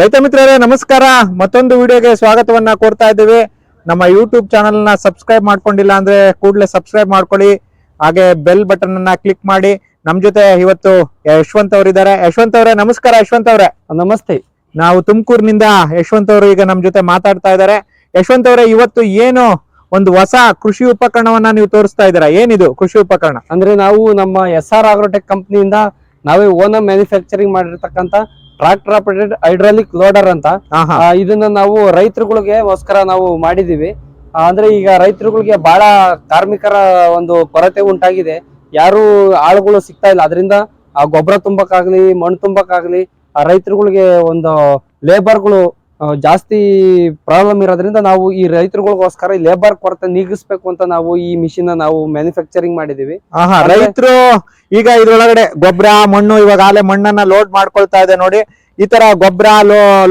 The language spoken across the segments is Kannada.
ರೈತ ಮಿತ್ರರೇ ನಮಸ್ಕಾರ. ಮತ್ತೊಂದು ವಿಡಿಯೋಗೆ ಸ್ವಾಗತವನ್ನ ಕೋರ್ತಾ ಇದ್ದೀವಿ. ನಮ್ಮ ಯೂಟ್ಯೂಬ್ ಚಾನಲ್ನ ಸಬ್ಸ್ಕ್ರೈಬ್ ಮಾಡ್ಕೊಂಡಿಲ್ಲ ಅಂದ್ರೆ ಕೂಡಲೇ ಸಬ್ಸ್ಕ್ರೈಬ್ ಮಾಡ್ಕೊಳ್ಳಿ. ಹಾಗೆ ಬೆಲ್ ಬಟನ್ ಅನ್ನ ಕ್ಲಿಕ್ ಮಾಡಿ. ನಮ್ ಜೊತೆ ಇವತ್ತು ಯಶವಂತ್ ಅವರಿದ್ದಾರೆ. ಯಶವಂತ್ ಅವರೇ ನಮಸ್ಕಾರ ಯಶವಂತ ಅವರೇ. ನಮಸ್ತೆ. ನಾವು ತುಮಕೂರಿನಿಂದ ಯಶವಂತ್ ಅವರು ಈಗ ನಮ್ ಜೊತೆ ಮಾತಾಡ್ತಾ ಇದ್ದಾರೆ. ಯಶವಂತ್ ಅವರೇ ಇವತ್ತು ಏನು ಒಂದು ಹೊಸ ಕೃಷಿ ಉಪಕರಣವನ್ನ ನೀವು ತೋರಿಸ್ತಾ ಇದ್ದೀರಾ? ಏನಿದು ಕೃಷಿ ಉಪಕರಣ? ಅಂದ್ರೆ ನಾವು ನಮ್ಮ ಎಸ್ ಆರ್ ಆಗ್ರೋಟೆಕ್ ಕಂಪ್ನಿಯಿಂದ ನಾವೇ ಓನ ಮ್ಯಾನುಫ್ಯಾಕ್ಚರಿಂಗ್ ಮಾಡಿರ್ತಕ್ಕಂತ ಟ್ರಾಕ್ಟರ್ ಆಪರೇಟೆಡ್ ಹೈಡ್ರಾಲಿಕ್ ಲೋಡರ್ ಅಂತ. ಇದನ್ನ ನಾವು ರೈತರುಗಳಿಗೆ ಗೋಸ್ಕರ ನಾವು ಮಾಡಿದೀವಿ. ಅಂದ್ರೆ ಈಗ ರೈತರುಗಳಿಗೆ ಬಹಳ ಕಾರ್ಮಿಕರ ಒಂದು ಕೊರತೆ ಉಂಟಾಗಿದೆ. ಯಾರು ಆಳುಗಳು ಸಿಗ್ತಾ ಇಲ್ಲ. ಅದರಿಂದ ಆ ಗೊಬ್ಬರ ತುಂಬಕ್ಕಾಗ್ಲಿ ಮಣ್ಣು ತುಂಬಕ್ಕಾಗ್ಲಿ ರೈತರುಗಳಿಗೆ ಒಂದು ಲೇಬರ್ಗಳು ಜಾಸ್ತಿ ಪ್ರಾಬ್ಲಮ್ ಇರೋದ್ರಿಂದ ನಾವು ಈ ರೈತರುಗಳಿಗೋಸ್ಕರ ಲೇಬರ್ ಕೊರತೆ ನೀಗಿಸ್ಬೇಕು ಅಂತ ನಾವು ಈ ಮಿಷಿನ್ ನಾವು ಮ್ಯಾನುಫ್ಯಾಕ್ಚರಿಂಗ್ ಮಾಡಿದೀವಿ ರೈತರು ಈಗ ಇದ್ರೊಳಗಡೆ ಗೊಬ್ಬರ ಮಣ್ಣು ಇವಾಗ ಆಲೆ ಮಣ್ಣನ್ನ ಲೋಡ್ ಮಾಡ್ಕೊಳ್ತಾ ಇದೆ ನೋಡಿ. ಈ ತರ ಗೊಬ್ಬರ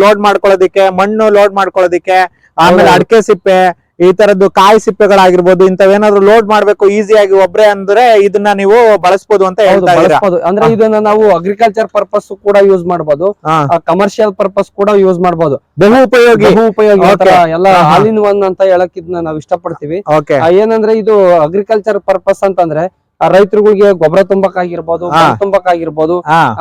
ಲೋಡ್ ಮಾಡ್ಕೊಳ್ಳೋದಿಕ್ಕೆ ಮಣ್ಣು ಲೋಡ್ ಮಾಡ್ಕೊಳ್ಳೋದಿಕ್ಕೆ ಆಮೇಲೆ ಅಡಿಕೆ ಸಿಪ್ಪೆ ಈ ತರದ್ದು ಕಾಯಿ ಸಿಪ್ಪೆಗಳಾಗಿರ್ಬೋದು ಇಂಥವೇನಾದ್ರು ಲೋಡ್ ಮಾಡ್ಬೇಕು ಈಸಿಯಾಗಿ ಒಬ್ರೆ ಅಂದ್ರೆ ಇದನ್ನ ನೀವು ಬಳಸ್ಬೋದು ಅಂತ ಹೇಳ್ತಾ ಇದ್ದೀರಾ? ಬಳಸ್ಬೋದು. ಅಂದ್ರೆ ಇದನ್ನ ನಾವು ಅಗ್ರಿಕಲ್ಚರ್ ಪರ್ಪಸ್ ಕೂಡ ಯೂಸ್ ಮಾಡಬಹುದು ಹಾ. ಕಮರ್ಷಿಯಲ್ ಪರ್ಪಸ್ ಕೂಡ ಯೂಸ್ ಮಾಡಬಹುದು ಬಹು ಉಪಯೋಗಿ. ಬಹು ಉಪಯೋಗಿ ಈ ತರ Okay. ಎಲ್ಲ ಹಾಲಿನ ಒಂದ್ ಆಲ್ ಇನ್ ಒನ್ ಅಂತ ಹೇಳಕ್ ಇದನ್ನ ನಾವು ಇಷ್ಟಪಡ್ತೀವಿ. ಓಕೆ ಆ, ಏನಂದ್ರೆ ಇದು ಅಗ್ರಿಕಲ್ಚರ್ ಪರ್ಪಸ್ ಅಂತಂದ್ರೆ ಆ ರೈತರುಗಳಿಗೆ ಗೊಬ್ಬರ ತುಂಬಕ್ ಆಗಿರ್ಬೋದು ತುಂಬಕ್ ಆಗಿರ್ಬೋದು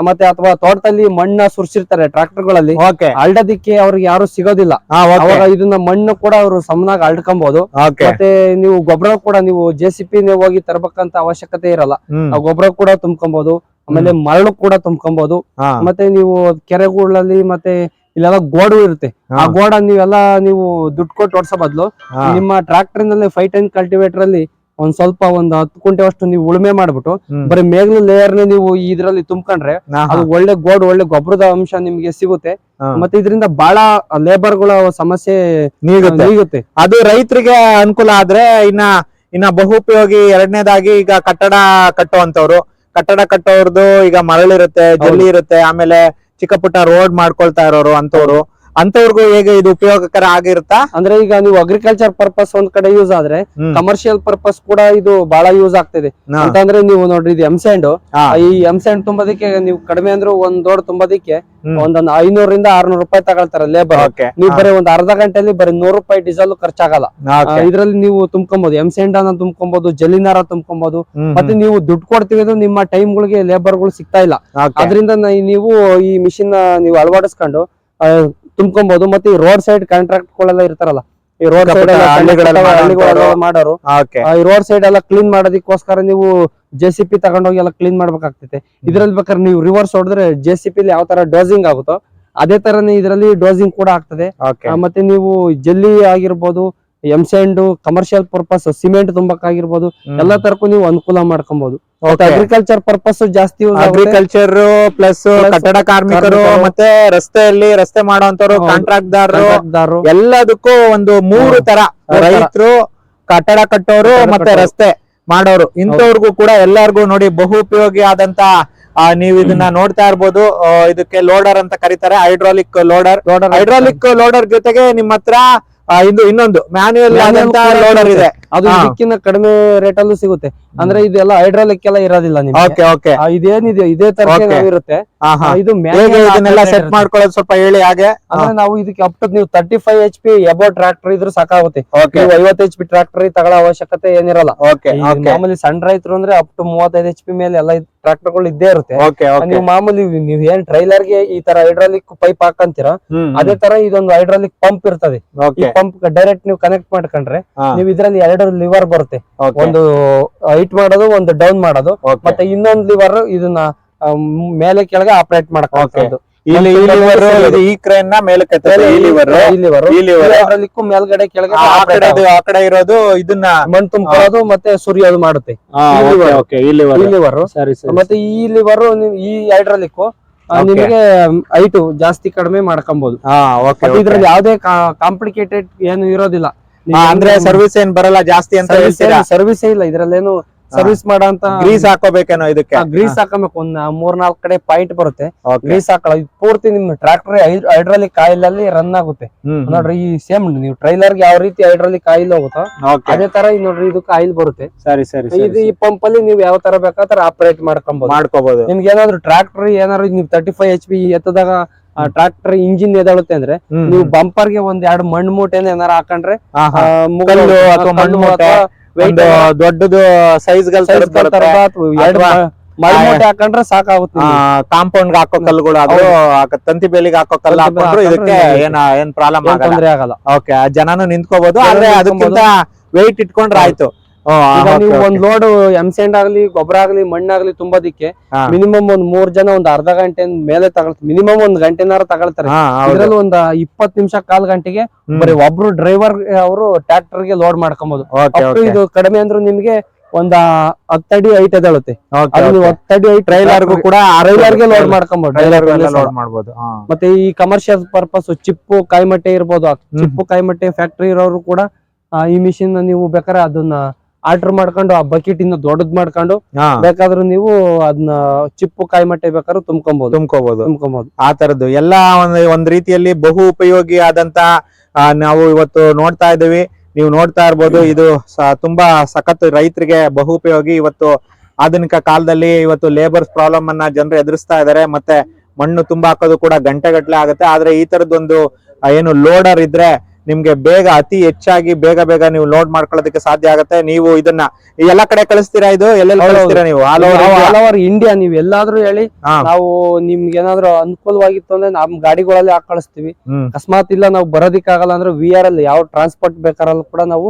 ಮತ್ತೆ ಅಥವಾ ತೋಟದಲ್ಲಿ ಮಣ್ಣ ಸುರಿಸಿರ್ತಾರೆ ಟ್ರಾಕ್ಟರ್ಗಳಲ್ಲಿ ಅಲ್ಡದಿಕ್ಕೆ ಅವ್ರಿಗೆ ಯಾರು ಸಿಗೋದಿಲ್ಲ. ಅವಾಗ ಇದನ್ನ ಮಣ್ಣು ಕೂಡ ಅವರು ಸಮನಾಗಿ ಅಳ್ಕೊಂಬಹುದು ಮತ್ತೆ ನೀವು ಗೊಬ್ಬರ ಕೂಡ ನೀವು ಜೆ ಸಿ ಪಿ ಹೋಗಿ ತರಬೇಕಂತ ಅವಶ್ಯಕತೆ ಇರಲ್ಲ. ಆ ಗೊಬ್ಬರ ಕೂಡ ತುಂಬ್ಕೊಬಹುದು ಆಮೇಲೆ ಮರಳು ಕೂಡ ತುಂಬ್ಕೊಬಹುದು ಮತ್ತೆ ನೀವು ಕೆರೆಗಳಲ್ಲಿ ಮತ್ತೆ ಇಲ್ಲೆಲ್ಲ ಗೋಡು ಇರುತ್ತೆ. ಆ. ಗೋಡ ನೀವೆಲ್ಲ ನೀವು ದುಡ್ಡು ಕೊಟ್ಟು ಓಡಿಸೋ ಬದಲು ನಿಮ್ಮ ಟ್ರಾಕ್ಟರ್ನಲ್ಲಿ ಫೈವ್ ಟೆನ್ ಕಲ್ಟಿವೇಟರ್ ಅಲ್ಲಿ ಒಂದ್ ಸ್ವಲ್ಪ ಒಂದ್ ಹತ್ತು ಕುಂಟೆ ಅಷ್ಟು ನೀವು ಉಳುಮೆ ಮಾಡ್ಬಿಟ್ಟು. ಬರೀ ಮೇಗ್ಲ ಲೇಯರ್ ನೀವು ಇದ್ರಲ್ಲಿ ತುಂಬ್ಕೊಂಡ್ರೆ ಅದು ಒಳ್ಳೆ ಗೋಡ್ ಒಳ್ಳೆ ಗೊಬ್ಬರದ ಅಂಶ ನಿಮ್ಗೆ ಸಿಗುತ್ತೆ. ಮತ್ತೆ ಇದರಿಂದ ಬಹಳ ಲೇಬರ್ಗಳ ಸಮಸ್ಯೆ ನೀಗುತ್ತೆ. ನೀಗುತ್ತೆ. ಅದು ರೈತರಿಗೆ ಅನುಕೂಲ ಆದ್ರೆ ಇನ್ನ ಇನ್ನ ಬಹುಪಯೋಗಿ ಎರಡನೇದಾಗಿ ಈಗ ಕಟ್ಟಡ ಕಟ್ಟುವಂತವ್ರು ಕಟ್ಟಡ ಕಟ್ಟೋರ್ದು ಈಗ ಮರಳಿರುತ್ತೆ ಜಲ್ಲಿ ಇರುತ್ತೆ ಆಮೇಲೆ ಚಿಕ್ಕ ಪುಟ್ಟ ರೋಡ್ ಮಾಡ್ಕೊಳ್ತಾ ಇರೋರು ಅಂತವ್ರು ಅಂತವ್ರಿಗೂ ಹೇಗೆ ಇದು ಉಪಯೋಗಕರ ಆಗಿರುತ್ತಾ? ಅಂದ್ರೆ ಈಗ ನೀವು ಅಗ್ರಿಕಲ್ಚರ್ ಪರ್ಪಸ್ ಒಂದ್ ಕಡೆ ಯೂಸ್ ಆದ್ರೆ ಕಮರ್ಷಿಯಲ್ ಪರ್ಪಸ್ ಕೂಡ ಇದು ಬಹಳ ಯೂಸ್ ಆಗ್ತಿದೆ. ಅಂತಂದ್ರೆ ನೀವು ನೋಡ್ರಿ ಇದು ಎಂಸೆಂಡ್. ಈ ಎಂಸೆಂಡ್ ತುಂಬೋದಕ್ಕೆ ನೀವು ಕಡಿಮೆ ಅಂದ್ರೂ ಒಂದ್ ದೊಡ್ಡ ತುಂಬೋದಕ್ಕೆ ಒಂದೊಂದು ಐನೂರಿಂದ ಆರ್ನೂರು ರೂಪಾಯಿ ತಗೊಳ್ತಾರೆ ಲೇಬರ್ ನೀವು ಬರೀ ಒಂದ್ ಅರ್ಧ ಗಂಟೆಯಲ್ಲಿ ಬರೀ ನೂರು ರೂಪಾಯಿ ಡೀಸೆಲ್ ಖರ್ಚಾಗಲ್ಲ. ಇದ್ರಲ್ಲಿ ನೀವು ತುಂಬ್ಕೊಬಹುದು ಎಂಸೆಂಡ್ ಅನ್ನ ತುಂಬ್ಕೊಬಹುದು ಜಲ್ಲಿನಾರ ತುಂಬ್ಕೊಬಹುದು ಮತ್ತೆ ನೀವು ದುಡ್ಡು ಕೊಡ್ತೀವಿ ಅಂದ್ರೆ ನಿಮ್ಮ ಟೈಮ್ ಗಳಿಗೆ ಲೇಬರ್ಗಳು ಸಿಗ್ತಾ ಇಲ್ಲ ಅದ್ರಿಂದ ನೀವು ಈ ಮಿಷಿನ್ ನೀವು ಅಳವಡಿಸ್ಕೊಂಡು ತುಂಬ್ಕೊಬಹುದು ಮತ್ತೆ ಈ ರೋಡ್ ಸೈಡ್ ಕಾಂಟ್ರಾಕ್ಟ್ ಗಳೆಲ್ಲ ಇರ್ತಾರಲ್ಲ ಈ ರೋಡ್ ಸೈಡ್. ಮಾಡೋರು. ಈ ರೋಡ್ ಸೈಡ್ ಎಲ್ಲ ಕ್ಲೀನ್ ಮಾಡೋದಕ್ಕೋಸ್ಕರ ನೀವು ಜೆ ಸಿ ಪಿ ತಗೊಂಡೋಗಿ ಎಲ್ಲ ಕ್ಲೀನ್ ಮಾಡ್ಬೇಕಾಗ್ತೈತೆ. ಇದ್ರಲ್ಲಿ ಬೇಕಾದ್ರೆ ನೀವು ರಿವರ್ಸ್ ಹೊಡೆದ್ರೆ ಜೆ ಸಿ ಪಿ ಯಾವ ತರ ಡೋಸಿಂಗ್ ಆಗುತ್ತೋ ಅದೇ ತರನೇ ಇದರಲ್ಲಿ ಡೋಸಿಂಗ್ ಕೂಡ ಆಗ್ತದೆ. ಮತ್ತೆ ನೀವು ಜಲ್ಲಿ ಆಗಿರ್ಬೋದು M sand commercial purpose cement ತುಂಬಕ್ಕಾಗಿರ್ಬೋದು. ಎಲ್ಲಾ ತರಕ್ಕೂ ನೀವು ಅನುಕೂಲ ಮಾಡ್ಕೊಬಹುದು. ಅಗ್ರಿಕಲ್ಚರ್ ಪರ್ಪಸ್ ಜಾಸ್ತಿ ಅಗ್ರಿಕಲ್ಚರ್ ಪ್ಲಸ್ ಕಟ್ಟಡ ಕಾರ್ಮಿಕರು. ಮತ್ತೆ ರಸ್ತೆಯಲ್ಲಿ ರಸ್ತೆ ಮಾಡುವಂತವ್ರು. ಕಾಂಟ್ರಾಕ್ಟ್ದಾರರು. ಎಲ್ಲದಕ್ಕೂ ಒಂದು ಮೂರು ತರ ರೈತರು ಕಟ್ಟಡ ಕಟ್ಟೋರು ಮತ್ತೆ. ರಸ್ತೆ ಮಾಡೋರು ಇಂಥವ್ರಿಗೂ ಕೂಡ ಎಲ್ಲರಿಗೂ ನೋಡಿ ಬಹು ಉಪಯೋಗಿ ಆದಂತ ನೀವು ಇದನ್ನ ನೋಡ್ತಾ ಇರ್ಬೋದು ಇದಕ್ಕೆ ಲೋಡರ್ ಅಂತ ಕರೀತಾರೆ ಹೈಡ್ರಾಲಿಕ್ ಲೋಡರ್ ಹೈಡ್ರಾಲಿಕ್ ಲೋಡರ್ ಜೊತೆಗೆ ನಿಮ್ಮ ಹತ್ರ ಇದು ಇನ್ನೊಂದು. ಮ್ಯಾನ್ಯುಯಲ್ Manual ಆದಂತ ಲೋಡರ್ ಇದೆ. ಅದು. ಇದಕ್ಕಿಂತ ಕಡಿಮೆ ರೇಟ್ ಅಲ್ಲೂ ಸಿಗುತ್ತೆ. ಅಂದ್ರೆ ಇದೆಲ್ಲ ಹೈಡ್ರಾಲಿಕ್ ಎಲ್ಲ ಇರೋದಿಲ್ಲ ನಿಮ್ಗೆ. ಇದೇನಿದೆ ಇದೇ ತರ ಇರುತ್ತೆ ಇದು ಇದನ್ನೆಲ್ಲ ಸೆಟ್. ಮಾಡ್ಕೊಳ್ಳೋದು ಸ್ವಲ್ಪ ಹೇಳಿ ಹಾಗೆ. ಅಂದ್ರೆ ನಾವು ಇದಕ್ಕೆ ಅಪ್ ಟು ನೀವು thirty five H P above tractor ಇದ್ರೂ ಸಾಕಾಗುತ್ತೆ. ನೀವು ಐವತ್ತು ಎಚ್ ಪಿ ಟ್ರಾಕ್ಟರ್ ತಗೊಳ್ಳೋ ಅವಶ್ಯಕತೆ ಏನಿರಲ್ಲ. ಮಾಮೂಲಿ ಸಣ್ಣ ರೈತರು ಅಂದ್ರೆ ಅಪ್ ಟು ಮೂವತ್ತೈದು ಎಚ್ ಪಿ ಮೇಲೆ ಎಲ್ಲ ಟ್ರಾಕ್ಟರ್ಗಳು ಇದ್ದೇ ಇರುತ್ತೆ. ನೀವು ಮಾಮೂಲಿ ನೀವ್ ಏನ್ ಟ್ರೈಲರ್ಗೆ ಈ ತರ ಹೈಡ್ರಾಲಿಕ್ ಪೈಪ್ ಹಾಕಂತೀರಾ ಅದೇ ತರ ಇದೊಂದು ಹೈಡ್ರಾಲಿಕ್ ಪಂಪ್ ಇರ್ತದೆ. ಈ ಪಂಪ್ ಡೈರೆಕ್ಟ್ ನೀವು ಕನೆಕ್ಟ್ ಮಾಡ್ಕೊಂಡ್ರೆ ನೀವು ಇದ್ರಲ್ಲಿ ಎರಡು ಲಿವರ್ ಬರುತ್ತೆ. ಒಂದು ಹೈಟ್ ಮಾಡೋದು ಒಂದು ಡೌನ್ ಮಾಡೋದು. ಮತ್ತೆ ಇನ್ನೊಂದು ಲಿವರ್ ಇದನ್ನ ಮೇಲೆ ಕೆಳಗೆ ಆಪರೇಟ್ ಮಾಡ್ಕೊಳ್ಳೋದು ಈ ಕ್ರೈನ್ನ. ಹೈಡ್ರಾಲಿಕ್ ಮೇಲ್ಗಡೆ ಕೆಳಗೆ ಆ ಕಡೆ ಇರೋದು ಇದನ್ನ. ಮಣ್ ತುಂಬಿಕೊಳ್ಳೋದು ಮತ್ತೆ ಸುರಿಯೋದು ಮಾಡುತ್ತೆ. ಮತ್ತೆ ಈ ಲಿವರ್ ಈ ಹೈಡ್ರಾಲಿಕ್ Okay. ನಿಮಗೆ ಹೈಟ್ ಜಾಸ್ತಿ ಕಡಿಮೆ ಮಾಡ್ಕೊಬಹುದು ಇದ್ರಲ್ಲಿ ಯಾವ್ದೇ ಕಾಂಪ್ಲಿಕೇಟೆಡ್ ಏನು ಇರೋದಿಲ್ಲ. ಅಂದ್ರೆ ಸರ್ವಿಸ್ ಏನ್ ಬರಲ್ಲ ಜಾಸ್ತಿ ಅಂತ ಹೇಳ್ತೀರಾ? ಸರ್ವಿಸ್ ಇಲ್ಲ ಇದ್ರಲ್ಲೇನು ಸರ್ವಿಸ್ ಮಾಡಂತ ಗ್ರೀಸ್ ಹಾಕೋಬೇಕೇನೋ ಇದಕ್ಕೆ? ಗ್ರೀಸ್ ಹಾಕಬೇಕು. ಒಂದ್ ಮೂರ್ ನಾಲ್ಕು ಕಡೆ ಪಾಯಿಂಟ್ ಬರುತ್ತೆ. ಗ್ರೀಸ್ ಹಾಕಲ್ಲ. ಇದು ಪೂರ್ತಿ ನಿಮ್ ಟ್ರಾಕ್ಟರ್ ಹೈಡ್ರಾಲಿಕ್ ಆಯಿಲ್ ಅಲ್ಲಿ ರನ್ ಆಗುತ್ತೆ. ನೋಡ್ರಿ ಈ ಸೇಮ್ ನೀವು ಟ್ರೈಲರ್ ಯಾವ ರೀತಿ ಹೈಡ್ರಾಲಿಕ್ ಆಯಿಲ್ ಹೋಗುತ್ತೋ ಅದೇ ತರ ಇದು ನೋಡ್ರಿ ಇದಕ್ಕೆ ಆಯಿಲ್ ಬರುತ್ತೆ. ಸರಿ ಸರಿ ಇದು ಈ ಪಂಪ್ ಅಲ್ಲಿ ನೀವು ಯಾವ ತರ ಬೇಕಾದ್ರೆ ಆಪರೇಟ್ ಮಾಡ್ಕೊಬಹುದು ಮಾಡ್ಕೋಬಹುದು ನಿಮ್ಗೆ ಏನಾದ್ರು ಟ್ರಾಕ್ಟರ್ ಏನಾದ್ರು ನೀವು ತರ್ಟಿ ಫೈವ್ ಎಚ್ ಪಿ ಎತ್ತದಾಗ ಟ್ರಾಕ್ಟರ್ ಇಂಜಿನ್ ಎದಾಳುತ್ತೆ ಅಂದ್ರೆ. ನೀವು ಬಂಪರ್ಗೆ ಒಂದ್ ಎರಡು ಮಣ್ಣು ಮೂಟೆನ ಏನಾರ ಹಾಕೊಂಡ್ರೆ ಮೂಟೆ, ದೊಡ್ಡದು ಸೈಜ್ ಮೂಟೆ ಹಾಕೊಂಡ್ರೆ ಸಾಕಾಗುತ್ತೆ. ಕಾಂಪೌಂಡ್ ಹಾಕೋ ಕಲ್ಲುಗಳು ಅದು ತಂತಿ ಬೇಲಿಗೆ ಹಾಕೋ ಕಲ್ಲು ಹಾಕೊಂಡ್ರು ಇದಕ್ಕೆ ಏನ ಏನ್ ಪ್ರಾಬ್ಲಮ್ ಆಗಲ್ಲ. ಓಕೆ ಜನನು ನಿಂತ್ಕೋಬಹುದು ಆದ್ರೆ. ಅದಕ್ಕಿಂತ ವೆಯ್ಟ್ ಇಟ್ಕೊಂಡ್ರೆ ಆಯ್ತು. ಒಂದ್ ಲೋಡ್ ಎಂಸೆಂಡ್ ಆಗ್ಲಿ ಗೊಬ್ಬರ ಆಗ್ಲಿ ಮಣ್ಣಾಗ್ಲಿ ತುಂಬೋದಿಕ್ಕೆ. ಮಿನಿಮಮ್ ಒಂದ್ ಮೂರ್ ಜನ ಒಂದ್ ಅರ್ಧ ಗಂಟೆ ಮೇಲೆ ತಗೊಳ್ತಾರೆ ಮಿನಿಮಮ್ ಒಂದ್ ಗಂಟೆನಾರ ತಗೊಳ್ತಾರೆ. ಇದ್ರಲ್ಲಿ ಒಂದ್ ಇಪ್ಪತ್ ನಿಮಿಷ ಕಾಲ್ ಗಂಟೆಗೆ. ಬರೀ ಒಬ್ರು ಡ್ರೈವರ್ ಅವರು ಟ್ರಾಕ್ಟರ್ಗೆ ಲೋಡ್ ಮಾಡ್ಕೊಬಹುದು ಇದು ಕಡಿಮೆ ಅಂದ್ರೂ ನಿಮ್ಗೆ ಒಂದ್ ಹತ್ತಡಿ ಐಟ್ ಎದಳುತ್ತೆ okay, ಅದು ನೀವು okay. ಹತ್ತಡಿ ಐಟ್ ಟ್ರೈಲರ್ಗೂ ಕೂಡ ಟ್ರೈಲರ್ಗೆ ಲೋಡ್ ಮಾಡ್ಕೊಬಹುದು ಲೋಡ್ ಮಾಡ್ಬೋದು. ಮತ್ತೆ ಈ ಕಮರ್ಷಿಯಲ್ ಪರ್ಪಸ್ ಚಿಪ್ಪು ಕಾಯಿಮಟ್ಟೆ ಇರ್ಬೋದು. ಚಿಪ್ಪು ಕಾಯಿಮಟ್ಟೆ ಫ್ಯಾಕ್ಟರಿ ಇರೋರು ಕೂಡ ಈ ಮಿಷಿನ್ ನೀವು ಬೇಕಾದ್ರೆ ಅದನ್ನ ಆರ್ಡರ್ ಮಾಡ್ಕೊಂಡು ಆ ಬಕೆಟ್ ಇಂದ ದೊಡ್ಡದ್ ಮಾಡ್ಕೊಂಡು ಬೇಕಾದ್ರೂ ನೀವು ಅದನ್ನ ಚಿಪ್ಪು ಕಾಯಿಮಟ್ಟೆ ಬೇಕಾದ್ರೂ ತುಂಬ್ಕೊಬಹುದು ತುಂಬ್ಕೋಬಹುದು ತುಂಬ್ಕೊಬಹುದು ಆ ತರದ್ದು. ಎಲ್ಲಾ ಒಂದ್ ಒಂದ್ ರೀತಿಯಲ್ಲಿ ಬಹು ಉಪಯೋಗಿ ಆದಂತ ನಾವು ಇವತ್ತು ನೋಡ್ತಾ ಇದ್ದೀವಿ. ನೀವು ನೋಡ್ತಾ ಇರ್ಬೋದು ಇದು ತುಂಬಾ ಸಖತ್ ರೈತರಿಗೆ ಬಹು ಉಪಯೋಗಿ ಇವತ್ತು ಆಧುನಿಕ ಕಾಲದಲ್ಲಿ ಇವತ್ತು ಲೇಬರ್ಸ್ ಪ್ರಾಬ್ಲಮ್ ಅನ್ನ ಜನರು ಎದುರಿಸ್ತಾ ಇದಾರೆ. ಮತ್ತೆ ಮಣ್ಣು ತುಂಬಾ ಹಾಕೋದು ಕೂಡ ಗಂಟೆಗಟ್ಟಲೆ ಆಗುತ್ತೆ. ಆದ್ರೆ ಈ ತರದೊಂದು ಒಂದು ಏನು ಲೋಡರ್ ಇದ್ರೆ ನಿಮ್ಗೆ ಬೇಗ ಅತಿ ಹೆಚ್ಚಾಗಿ ಬೇಗ ಬೇಗ ನೀವು ಲೋಡ್ ಮಾಡ್ಕೊಳ್ಳೋದಕ್ಕೆ ಸಾಧ್ಯ ಆಗುತ್ತೆ. ನೀವು ಇದನ್ನ ಎಲ್ಲಾ ಕಡೆ ಕಳಿಸ್ತೀರಾ ಇದು? ಎಲ್ಲೆಲ್ಲಿ ಕಳಿಸ್ತೀರಾ ನೀವು? ಆಲ್ ಓವರ್ ಇಂಡಿಯಾ ನೀವು ಎಲ್ಲಾದ್ರೂ ಹೇಳಿ ನಾವು ನಿಮ್ಗೆ ಏನಾದ್ರು ಅನುಕೂಲವಾಗಿತ್ತು ಅಂದ್ರೆ ನಮ್ ಗಾಡಿಗಳಲ್ಲಿ ಹಾಕಿ ಕಳಿಸ್ತೀವಿ. ಅಕಸ್ಮಾತ್ ಇಲ್ಲ ನಾವು ಬರೋದಿಕ್ಕಾಗಲ್ಲ ಅಂದ್ರೆ ವಿ ಆರ್ ಅಲ್ಲಿ ಯಾವ ಟ್ರಾನ್ಸ್ಪೋರ್ಟ್ ಬೇಕಾರಲ್ಲೂ ಕೂಡ ನಾವು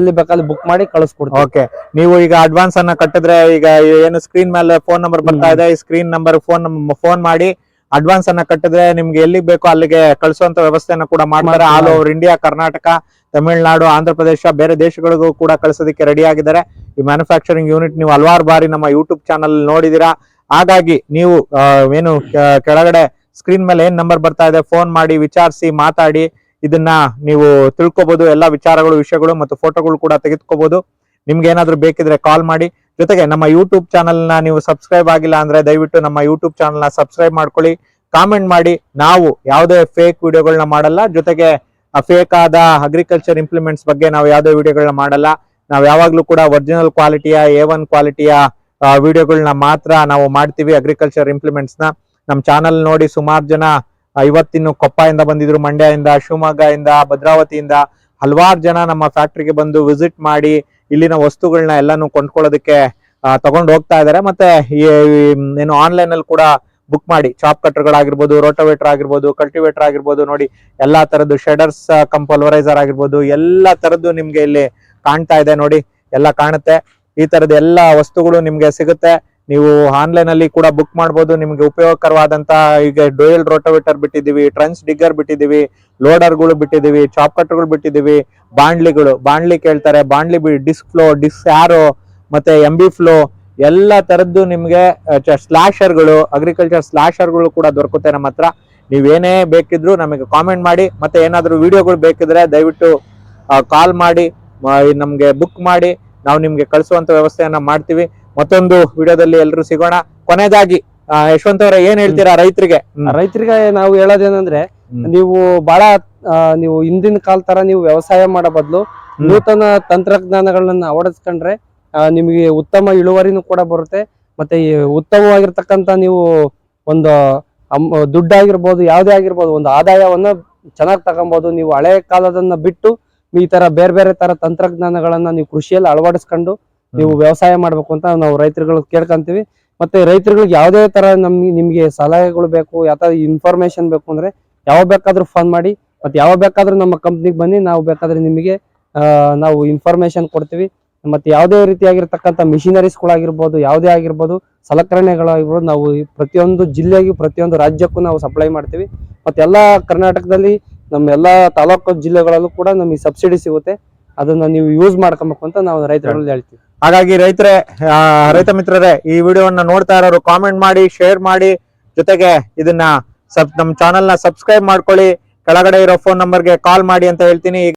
ಎಲ್ಲಿ ಬೇಕಾದ್ರೆ ಬುಕ್ ಮಾಡಿ ಕಳಿಸ್ಕೊಡ್ತೀವಿ. ಓಕೆ ನೀವು ಈಗ ಅಡ್ವಾನ್ಸ್ ಅನ್ನ ಕಟ್ಟಿದ್ರೆ ಈಗ ಏನು ಸ್ಕ್ರೀನ್ ಮೇಲೆ ಫೋನ್ ನಂಬರ್ ಬರ್ತಾ ಇದೆ. ಈ ಸ್ಕ್ರೀನ್ ನಂಬರ್ ಫೋನ್ ಫೋನ್ ಮಾಡಿ ಅಡ್ವಾನ್ಸ್ ಅನ್ನ ಕಟ್ಟಿದ್ರೆ ನಿಮ್ಗೆ ಎಲ್ಲಿ ಬೇಕೋ ಅಲ್ಲಿಗೆ ಕಳಿಸುವಂತ ವ್ಯವಸ್ಥೆಯನ್ನು ಕೂಡ ಮಾಡ್ತಾರೆ. All over India Karnataka Tamil Nadu Andhra Pradesh ಬೇರೆ ದೇಶಗಳಿಗೂ ಕೂಡ ಕಳಿಸೋದಕ್ಕೆ ರೆಡಿ ಆಗಿದ್ದಾರೆ. ಈ ಮ್ಯಾನುಫ್ಯಾಕ್ಚರಿಂಗ್ ಯೂನಿಟ್ ನೀವು ಹಲವಾರು ಬಾರಿ ನಮ್ಮ ಯೂಟ್ಯೂಬ್ ಚಾನಲ್ ನೋಡಿದಿರಾ. ಹಾಗಾಗಿ ನೀವು ಏನು ಕೆಳಗಡೆ ಸ್ಕ್ರೀನ್ ಮೇಲೆ ಏನ್ ನಂಬರ್ ಬರ್ತಾ ಇದೆ ಫೋನ್ ಮಾಡಿ, ವಿಚಾರಿಸಿ, ಮಾತಾಡಿ, ಇದನ್ನ ನೀವು ತಿಳ್ಕೊಬಹುದು ಎಲ್ಲಾ ವಿಚಾರಗಳು, ವಿಷಯಗಳು ಮತ್ತು ಫೋಟೋಗಳು ಕೂಡ ತೆಗೆದುಕೋಬಹುದು ನಿಮ್ಗೆ ಏನಾದ್ರು ಬೇಕಿದ್ರೆ ಕಾಲ್ ಮಾಡಿ. ಜೊತೆಗೆ ನಮ್ಮ ಯೂಟ್ಯೂಬ್ ಚಾನೆಲ್ನ ನೀವು ಸಬ್ಸ್ಕ್ರೈಬ್ ಆಗಿಲ್ಲ ಅಂದ್ರೆ ದಯವಿಟ್ಟು ನಮ್ಮ ಯೂಟ್ಯೂಬ್ ಚಾನೆಲ್ನ ಸಬ್ಸ್ಕ್ರೈಬ್ ಮಾಡ್ಕೊಳ್ಳಿ. ಕಾಮೆಂಟ್ ಮಾಡಿ. ನಾವು ಯಾವುದೇ ಫೇಕ್ ವಿಡಿಯೋಗಳನ್ನ ಮಾಡಲ್ಲ. ಜೊತೆಗೆ ಫೇಕ್ ಆದ ಅಗ್ರಿಕಲ್ಚರ್ ಇಂಪ್ಲಿಮೆಂಟ್ಸ್ ಬಗ್ಗೆ ನಾವು ಯಾವುದೇ ವಿಡಿಯೋಗಳನ್ನ ಮಾಡಲ್ಲ. ನಾವು ಯಾವಾಗ್ಲೂ ಕೂಡ ಒರಿಜಿನಲ್ ಕ್ವಾಲಿಟಿಯ ಎ ಒನ್ ಕ್ವಾಲಿಟಿಯ ವಿಡಿಯೋಗಳನ್ನ ಮಾತ್ರ ನಾವು ಮಾಡ್ತೀವಿ ಅಗ್ರಿಕಲ್ಚರ್ ಇಂಪ್ಲಿಮೆಂಟ್ಸ್ನ. ನಮ್ಮ ಚಾನಲ್ ನೋಡಿ ಸುಮಾರು ಜನ ಇವತ್ತಿನ ಕೊಪ್ಪ ಇಂದ ಬಂದಿದ್ರು, ಮಂಡ್ಯದಿಂದ, ಶಿವಮೊಗ್ಗದಿಂದ, ಭದ್ರಾವತಿಯಿಂದ ಹಲವಾರು ಜನ ನಮ್ಮ ಫ್ಯಾಕ್ಟ್ರಿಗೆ ಬಂದು ವಿಸಿಟ್ ಮಾಡಿ ಇಲ್ಲಿನ ವಸ್ತುಗಳನ್ನ ಎಲ್ಲಾನು ಕೊಂಡ್ಕೊಳ್ಳೋದಕ್ಕೆ ತಗೊಂಡು ಹೋಗ್ತಾ ಇದ್ದಾರೆ ಮತ್ತೆ ಏನು ಆನ್ಲೈನ್ ಅಲ್ಲಿ ಕೂಡ ಬುಕ್ ಮಾಡಿ. ಚಾಪ್ ಕಟ್ಟರ್ಗಳಾಗಿರ್ಬೋದು ರೋಟೋವೇಟರ್ ಆಗಿರ್ಬೋದು ಕಲ್ಟಿವೇಟರ್ ಆಗಿರ್ಬೋದು ನೋಡಿ, ಎಲ್ಲಾ ತರದ್ದು ಶೆಡರ್ಸ್ ಕಂಪಲ್ವರೈಸರ್ ಆಗಿರ್ಬೋದು, ಎಲ್ಲಾ ತರದ್ದು ನಿಮ್ಗೆ ಇಲ್ಲಿ ಕಾಣ್ತಾ ಇದೆ ನೋಡಿ, ಎಲ್ಲ ಕಾಣುತ್ತೆ. ಈ ತರದ ಎಲ್ಲಾ ವಸ್ತುಗಳು ನಿಮ್ಗೆ ಸಿಗುತ್ತೆ. ನೀವು ಆನ್ಲೈನ್ ಅಲ್ಲಿ ಕೂಡ ಬುಕ್ ಮಾಡಬಹುದು ನಿಮಗೆ ಉಪಯೋಗಕರವಾದಂತ ಈಗ ಡೋಯಲ್ ರೋಟೋವೇಟರ್ ಬಿಟ್ಟಿದ್ದೀವಿ ಟ್ರನ್ಸ್ ಡಿಗ್ಗರ್ ಬಿಟ್ಟಿದ್ದೀವಿ ಲೋಡರ್ಗಳು ಬಿಟ್ಟಿದ್ದೀವಿ ಚಾಪ್ ಕಟ್ಟರ್ಗಳು ಬಿಟ್ಟಿದ್ದೀವಿ ಬಾಂಡ್ಲಿಗಳು ಬಾಂಡ್ಲಿ ಕೇಳ್ತಾರೆ ಬಾಂಡ್ಲಿ ಡಿಸ್ಕ್ ಫ್ಲೋ ಡಿಸ್ ಆರೋ ಮತ್ತೆ ಎಂ ಬಿ ಫ್ಲೋ ಎಲ್ಲ ತರದ್ದು ನಿಮ್ಗೆ ಸ್ಲಾಶರ್ಗಳು ಅಗ್ರಿಕಲ್ಚರ್ ಸ್ಲಾಶರ್ಗಳು ಕೂಡ ದೊರಕುತ್ತೆ ನಮ್ಮ ಹತ್ರ. ನೀವೇನೇ ಬೇಕಿದ್ರು ನಮಗೆ ಕಾಮೆಂಟ್ ಮಾಡಿ, ಮತ್ತೆ ಏನಾದರೂ ವಿಡಿಯೋಗಳು ಬೇಕಿದ್ರೆ ದಯವಿಟ್ಟು ಕಾಲ್ ಮಾಡಿ ನಮಗೆ ಬುಕ್ ಮಾಡಿ, ನಾವು ನಿಮಗೆ ಕಳಿಸುವಂತ ವ್ಯವಸ್ಥೆಯನ್ನು ಮಾಡ್ತೀವಿ. ಮತ್ತೊಂದು ವಿಡಿಯೋದಲ್ಲಿ ಎಲ್ಲರೂ ಸಿಗೋಣ. ಕೊನೆಯದಾಗಿ ಯಶವಂತ ಅವರ ಏನ್ ಹೇಳ್ತೀರಾ ರೈತರಿಗೆ? ರೈತರಿಗೆ ನಾವು ಹೇಳೋದೇನಂದ್ರೆ ನೀವು ಬಹಳ ನೀವು ಹಿಂದಿನ ಕಾಲ ತರ ನೀವು ವ್ಯವಸಾಯ ಮಾಡೋ ಬದಲು ನೂತನ ತಂತ್ರಜ್ಞಾನಗಳನ್ನ ಅಳವಡಿಸ್ಕೊಂಡ್ರೆ ನಿಮಗೆ ಉತ್ತಮ ಇಳುವರಿನೂ ಕೂಡ ಬರುತ್ತೆ. ಮತ್ತೆ ಈ ಉತ್ತಮವಾಗಿರ್ತಕ್ಕಂತ ನೀವು ಒಂದು ದುಡ್ಡಾಗಿರ್ಬೋದು ಯಾವುದೇ ಆಗಿರ್ಬೋದು ಒಂದು ಆದಾಯವನ್ನ ಚೆನ್ನಾಗಿ ತಗೊಬೋದು. ನೀವು ಹಳೆ ಕಾಲದನ್ನ ಬಿಟ್ಟು ಈ ತರ ಬೇರೆ ಬೇರೆ ತರ ತಂತ್ರಜ್ಞಾನಗಳನ್ನ ನೀವು ಕೃಷಿಯಲ್ಲಿ ಅಳವಡಿಸ್ಕೊಂಡು ನೀವು ವ್ಯವಸಾಯ ಮಾಡ್ಬೇಕು ಅಂತ ನಾವು ರೈತರುಗಳು ಕೇಳ್ಕೊಂತೀವಿ. ಮತ್ತೆ ರೈತರುಗಳಿಗೆ ಯಾವುದೇ ತರ ನಮ್ಗೆ ನಿಮ್ಗೆ ಸಲಹೆಗಳು ಬೇಕು, ಯಾವ ಇನ್ಫಾರ್ಮೇಶನ್ ಬೇಕು ಅಂದ್ರೆ ಯಾವ ಬೇಕಾದ್ರೂ ಫೋನ್ ಮಾಡಿ, ಮತ್ತೆ ಯಾವ ಬೇಕಾದ್ರೂ ನಮ್ಮ ಕಂಪ್ನಿಗೆ ಬನ್ನಿ, ನಾವು ಬೇಕಾದ್ರೆ ನಿಮಗೆ ನಾವು ಇನ್ಫಾರ್ಮೇಶನ್ ಕೊಡ್ತೀವಿ. ಮತ್ತೆ ಯಾವುದೇ ರೀತಿಯಾಗಿರ್ತಕ್ಕಂಥ ಮಿಷಿನರೀಸ್ಗಳಾಗಿರ್ಬೋದು ಯಾವುದೇ ಆಗಿರ್ಬೋದು ಸಲಕರಣೆಗಳಾಗಿರ್ಬೋದು ನಾವು ಪ್ರತಿಯೊಂದು ಜಿಲ್ಲೆಗೆ, ಪ್ರತಿಯೊಂದು ರಾಜ್ಯಕ್ಕೂ ನಾವು ಸಪ್ಲೈ ಮಾಡ್ತೀವಿ. ಮತ್ತೆ ಎಲ್ಲಾ ಕರ್ನಾಟಕದಲ್ಲಿ ನಮ್ಮ ಎಲ್ಲಾ ತಾಲೂಕು ಜಿಲ್ಲೆಗಳಲ್ಲೂ ಕೂಡ ನಮಗೆ ಸಬ್ಸಿಡಿ ಸಿಗುತ್ತೆ. ಅದನ್ನ ನೀವು ಯೂಸ್ ಮಾಡ್ಕೊಬೇಕು ಅಂತ ನಾವು ರೈತರಲ್ಲಿ ಹೇಳ್ತೀವಿ. ಹಾಗಾಗಿ ರೈತರೇ ಆ, ರೈತ ಮಿತ್ರರೇ ಈ ವಿಡಿಯೋವನ್ನ ನೋಡ್ತಾ ಇರೋರು ಕಾಮೆಂಟ್ ಮಾಡಿ ಶೇರ್ ಮಾಡಿ ಜೊತೆಗೆ ಇದನ್ನ ಸಬ್ ನಮ್ಮ ಚಾನೆಲ್ನ ಸಬ್ಸ್ಕ್ರೈಬ್ ಮಾಡ್ಕೊಳ್ಳಿ. ಕೆಳಗಡೆ ಇರೋ ಫೋನ್ ನಂಬರ್ಗೆ ಕಾಲ್ ಮಾಡಿ ಅಂತ ಹೇಳ್ತೀನಿ.